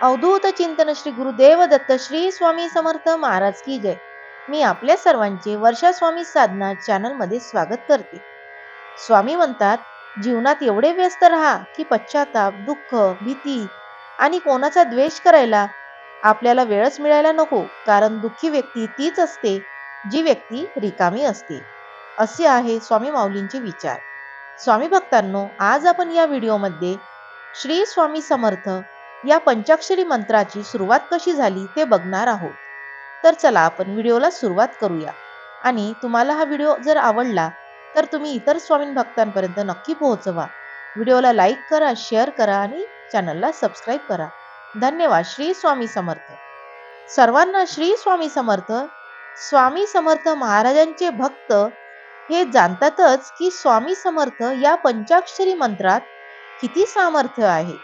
अवधूत चिंतन श्री गुरुदेव दत्त श्री स्वामी समर्थ महाराज की जय. मी आपल्या सर्वांचे वर्षा स्वामी साधना चॅनलमध्ये स्वागत करते. स्वामी म्हणतात जीवनात एवढे व्यस्त राहा की पश्चाताप दुःख भीती आणि कोणाचा द्वेष करायला आपल्याला वेळच मिळायला नको कारण दुःखी व्यक्ती तीच असते जी व्यक्ती रिकामी असते. असे आहे स्वामी माऊलींचे विचार. स्वामी भक्तांनो आज आपण या व्हिडिओमध्ये श्री स्वामी समर्थ या पंचाक्षरी मंत्राची सुरुवात कशी झाली ते बघणार आहोत. तर चला आपण व्हिडिओला सुरुवात करूया. आणि तुम्हाला हा व्हिडिओ जर आवडला तर तुम्ही इतर स्वामी भक्तांपर्यंत नक्की पोहोचवा. व्हिडिओला लाईक करा शेअर करा आणि चॅनलला सबस्क्राईब करा. धन्यवाद. श्री स्वामी समर्थ. सर्वांना श्री स्वामी समर्थ. स्वामी समर्थ महाराजांचे भक्त हे जाणतातच की स्वामी समर्थ या पंचाक्षरी मंत्रात किती सामर्थ्य आहे.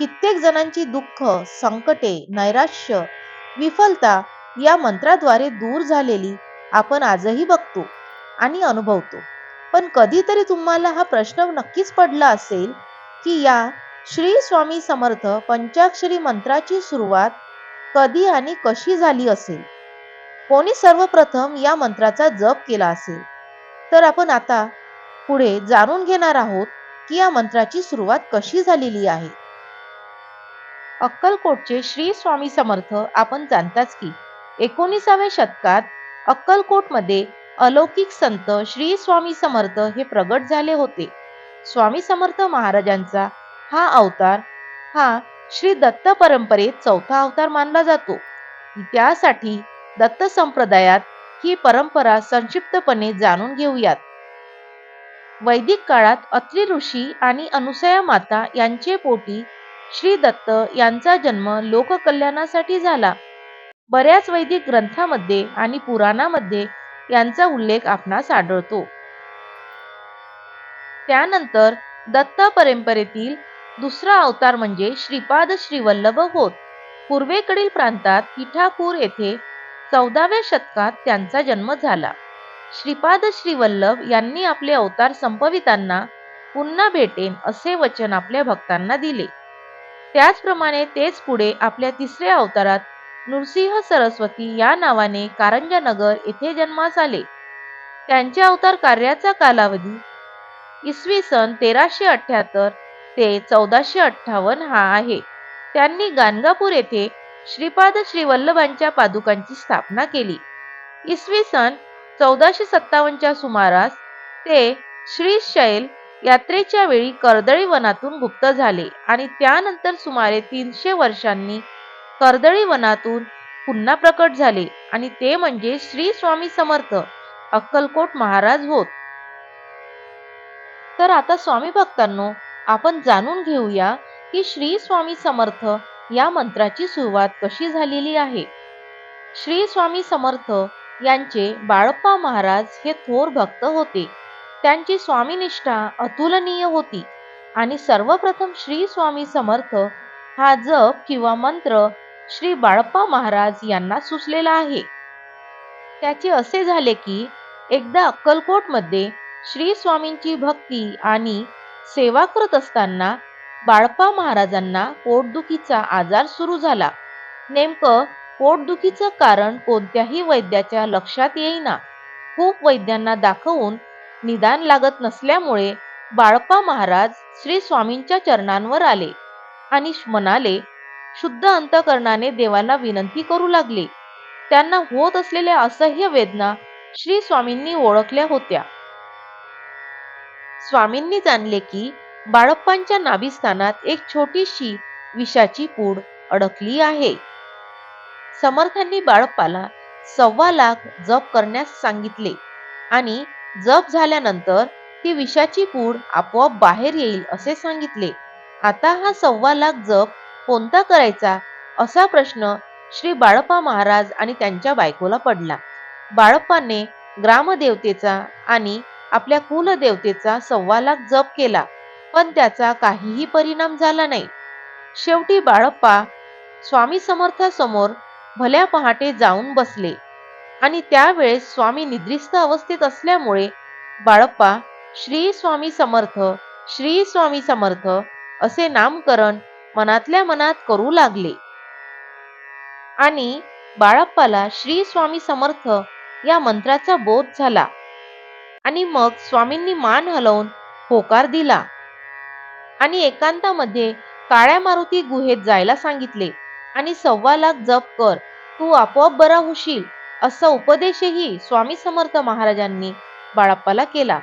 कित्येक जणांची दुःख संकटे नैराश्य विफलता या मंत्राद्वारे दूर झालेली आपण आजही बघतो आणि अनुभवतो. पण कधीतरी तुम्हाला हा प्रश्न नक्कीच पडला असेल की या श्री स्वामी समर्थ पंचाक्षरी मंत्राची सुरुवात कधी आणि कशी झाली असेल? कोणी सर्वप्रथम या मंत्राचा जप केला असेल? तर आपण आता पुढे जाणून घेणार आहोत की या मंत्राची सुरुवात कशी झालेली आहे. अक्कलकोटचे श्री स्वामी समर्थ आपण जाणताच की एकोणीसाव्या शतकात अक्कलकोटमध्ये अलौकिक संत श्री स्वामी समर्थ हे प्रगट झाले होते. स्वामी समर्थ महाराजांचा हा अवतार हा श्री दत्त परंपरेत चौथा अवतार मानला जातो. त्यासाठी दत्त संप्रदायात ही परंपरा संक्षिप्तपणे जाणून घेऊयात. वैदिक काळात अत्रि ऋषी आणि अनुसया माता यांचे पोटी श्री दत्त यांचा जन्म लोककल्याणासाठी झाला. बऱ्याच वैदिक ग्रंथामध्ये आणि पुराणामध्ये यांचा उल्लेख आपणास आढळतो. त्यानंतर दत्त परंपरेतील दुसरा अवतार म्हणजे श्रीपाद श्रीवल्लभ होत. पूर्वेकडील प्रांतात पिठापूर येथे चौदाव्या शतकात त्यांचा जन्म झाला. श्रीपाद श्रीवल्लभ यांनी आपले अवतार संपविताना पुन्हा भेटेन असे वचन आपल्या भक्तांना दिले. त्याचप्रमाणे तेच पुढे आपल्या तिसऱ्या अवतारात नृसिंह सरस्वती या नावाने कारंजानगर येथे जन्मास आले. त्यांच्या अवतार कार्याचा कालावधी इसवी सन तेराशे अठ्याहत्तर ते चौदाशे अठ्ठावन्न हा आहे. त्यांनी गाणगापूर येथे श्रीपाद श्रीवल्लभांच्या पादुकांची स्थापना केली. इसवी सन चौदाशे सत्तावन्नच्या सुमारास ते श्रीशैल यात्रेच्या वेळी कर्दळी वनातून गुप्त झाले आणि त्यानंतर सुमारे तीनशे वर्षांनी कर्दळी वनातून पुन्हा प्रकट झाले आणि ते म्हणजे श्री स्वामी समर्थ अक्कलकोट महाराज होत. तर आता स्वामी भक्तांनो आपण जाणून घेऊया की श्री स्वामी समर्थ या मंत्राची सुरुवात कशी झालेली आहे. श्री स्वामी समर्थ यांचे बाळप्पा महाराज हे थोर भक्त होते. त्यांची स्वामीनिष्ठा अतुलनीय होती. आणि सर्वप्रथम श्री स्वामी समर्थ हा जप किंवा मंत्र श्री बाळप्पा महाराज यांना सुचलेला आहे. त्याचे असे झाले की एकदा अक्कलकोटमध्ये श्री स्वामींची भक्ती आणि सेवा करत असताना बाळप्पा महाराजांना पोटदुखीचा आजार सुरू झाला. नेमकं पोटदुखीचं कारण कोणत्याही वैद्याच्या लक्षात येईना. खूप वैद्यांना दाखवून निदान लागत नसल्यामुळे बाळप्पा महाराज श्री स्वामींच्या चरणांवर आले आणि म्हणाले शुद्ध अंतकरणाने देवाला विनंती करू लागले. त्यांना होत असलेल्या असह्य वेदना श्री स्वामींनी ओळखल्या होत्या. स्वामींनी जाणले की बाळप्पांच्या नाभिस्थानात एक छोटीशी विषाची पूड अडकली आहे. समर्थांनी बाळप्पाला सव्वा लाख जप करण्यास सांगितले आणि जप झाल्यानंतर ती विषाची पूड आपोआप बाहेर येईल असे सांगितले. आता हा सव्वा लाख जप कोणता करायचा? असा प्रश्न श्री बाळप्पा महाराज आणि त्यांच्या बायकोला पडला. बाळप्पाने ग्रामदेवतेचा आणि आपल्या कुलदेवतेचा सव्वा लाख जप केला पण त्याचा काहीही परिणाम झाला नाही. शेवटी बाळप्पा स्वामी समर्थासमोर भल्या पहाटे जाऊन बसले. आणि त्यावेळेस स्वामी निद्रिस्त अवस्थेत असल्यामुळे बाळप्पा श्री स्वामी समर्थ श्री स्वामी समर्थ असे नामकरण मनातल्या मनात करू लागले. आणि बाळप्पाला श्री स्वामी समर्थ या मंत्राचा बोध झाला. आणि मग स्वामींनी मान हलवून होकार दिला. आणि एकांतामध्ये काळ्या मारुती गुहेत जायला सांगितले. आणि सव्वा लाख जप कर तू आपोआप बरा होशील. असा उपदेशही स्वामी समर्थ महाराजांनी बाळप्पाला केला.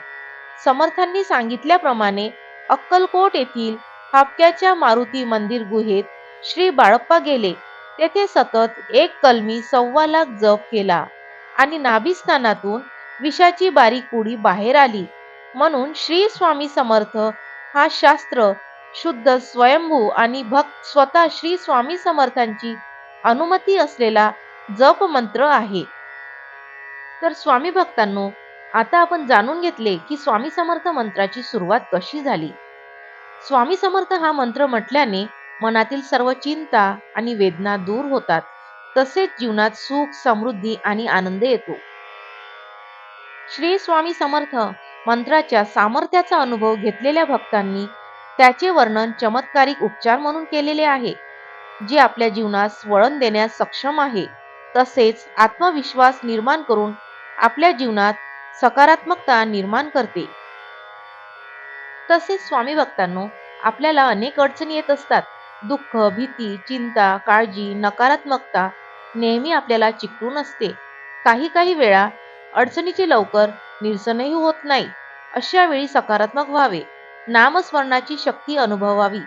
समर्थांनी सांगितल्याप्रमाणे अक्कलकोट येथील हापक्याच्या मारुती मंदिर गुहेत श्री बाळप्पा गेले. तेथे सतत एक कलमी सव्वा लाख जप केला आणि नाभिस्थानातून विषाची बारीक उडी बाहेर आली. म्हणून श्री स्वामी समर्थ हा शास्त्र शुद्ध स्वयंभू आणि भक्त स्वतः श्री स्वामी समर्थांची अनुमती असलेला जप मंत्र आहे. तर स्वामी भक्तांनो आता आपण जाणून घेतले की स्वामी समर्थ मंत्राची सुरुवात कशी झाली? स्वामी समर्थ हा मंत्र म्हटल्याने मनातील सर्व चिंता आणि वेदना दूर होतात. तसेच जीवनात सुख समृद्धी आणि आनंद येतो. श्री स्वामी समर्थ मंत्राच्या सामर्थ्याचा अनुभव घेतलेल्या भक्तांनी त्याचे वर्णन चमत्कारिक उपचार म्हणून केलेले आहे जे आपल्या जीवनास वळण देण्यास सक्षम आहे. तसेच आत्मविश्वास निर्माण करून आपल्या जीवनात सकारात्मकता निर्माण करते. तसेच स्वामी भक्तांनो आपल्याला अनेक अडचणी येत असतात. दुःख भीती चिंता काळजी नकारात्मकता नेहमी आपल्याला चिकटून असते. काही काही वेळा अडचणीचे लवकर निरसनही होत नाही. अशा वेळी सकारात्मक व्हावे. नामस्मरणाची शक्ती अनुभवावी.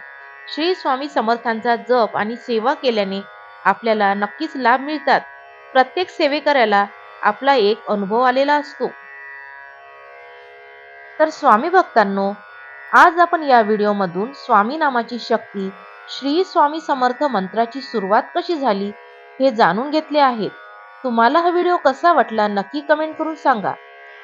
श्री स्वामी समर्थांचा जप आणि सेवा केल्याने आपल्याला नक्कीच लाभ मिळतात. प्रत्येक सेवेकऱ्याला आपला एक अनुभव आलेला असतो. तर स्वामी भक्तांनो आज आपण या व्हिडिओमधून स्वामी नामाची शक्ती श्री स्वामी समर्थ मंत्राची सुरुवात कशी झाली हे जाणून घेतले आहेत. तुम्हाला हा व्हिडिओ कसा वाटला नक्की कमेंट करून सांगा.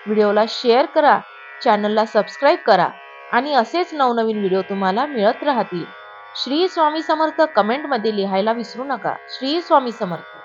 व्हिडिओला शेअर करा चॅनलला सबस्क्राईब करा आणि असेच नवनवीन व्हिडिओ तुम्हाला मिळत राहतील. श्री स्वामी समर्थ कमेंटमध्ये लिहायला विसरू नका. श्री स्वामी समर्थ.